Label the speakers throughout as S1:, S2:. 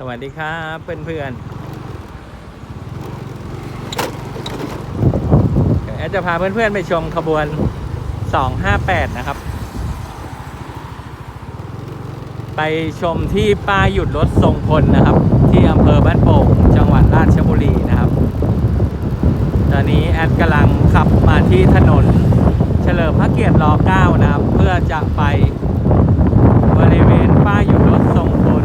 S1: สวัสดีครับเพื่อนๆเดี๋ยวแอดจะพาเพื่อนๆไปชมขบวน 258 นะครับ ไปชมที่ป้ายหยุดรถทรงพลนะครับ ที่อำเภอบ้านโป่งจังหวัดราชบุรีนะครับ ตอนนี้แอดกำลังขับมาที่ถนนเฉลิมพระเกียรติร9นะครับ เพื่อจะไปบริเวณป้ายหยุดรถทรงพล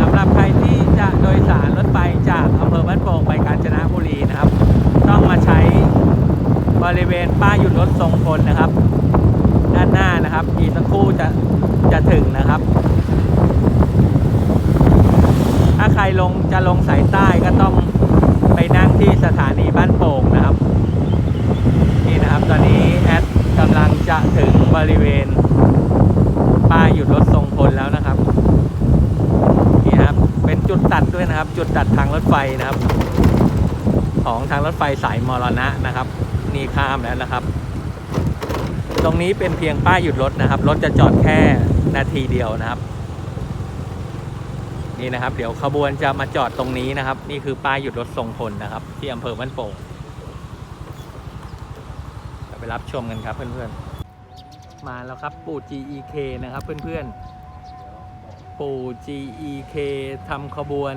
S1: สำหรับใครที่จะโดยสา รรถไฟจากอำเภอบ้านโป่งไปกาญจนบุรีนะครับ ต้องมาใช้บริเวณป้ายหยุดรถทรงพลนะครับ ด้านหน้านะครับ อีกสักครู่จะจะถึงนะครับ ถ้าใครลงจะลงสายใต้ก็ต้องไปนั่งที่สถานีบ้านโป่งนะครับ นี่นะครับตอนนี้แอดกำลังจะถึงบริเวณป้ายหยุดรถทรงพลแล้วนะครับ นี่นะครับ เป็น จุดตัดด้วยนะครับ จุดตัดทางรถไฟนะครับ ของทางรถไฟสายมรณะนะครับ นี่ข้ามแล้วนะครับ ตรงนี้เป็นเพียงป้ายหยุดรถนะครับ รถจะจอดแค่นาทีเดียวนะครับ นี่นะครับ เดี๋ยวขบวนจะมาจอดตรงนี้นะครับ นี่คือป้ายหยุดรถทรงพลนะครับ ที่อำเภอบ้านโป่งไปรับชมกันครับเพื่อนๆ มาแล้วครับปู GEK นะครับเพื่อนๆ ปู่ GEK ทำขบวน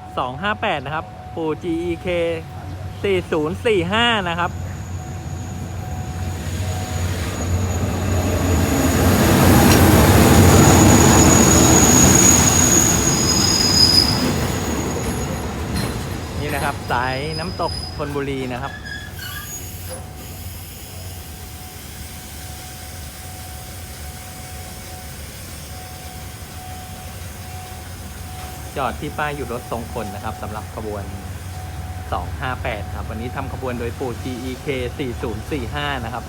S1: 258 นะครับ ปู่ GEK 4045 นะครับนี่นะครับ สายน้ำตกธนบุรีนะครับ จอดที่ป้ายหยุดรถทรงคนนะครับสำหรับขบวน 258 ครับ วันนี้ทำขบวนโดยปู่ GEK 4045 นะครับ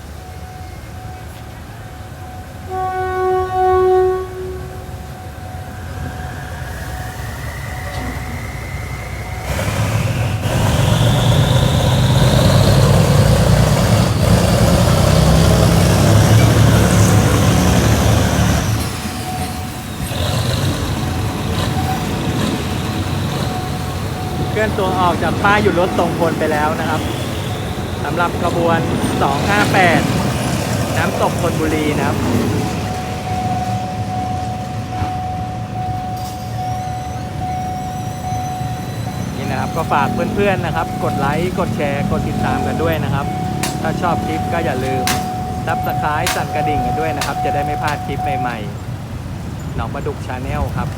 S1: เคลื่อนตัวออกจากป้ายหยุดรถทรงพลไปแล้วนะครับสำหรับขบวน 258 น้ำตกธนบุรีนะครับนี่นะครับก็ฝากเพื่อนๆนะครับ กดไลค์กดแชร์กดติดตามกันด้วยนะครับ ถ้าชอบคลิปก็อย่าลืมรับสไครต์สั่นกระดิ่งกันด้วยนะครับ จะได้ไม่พลาดคลิปใหม่ๆหนองประดุกชาแนลครับ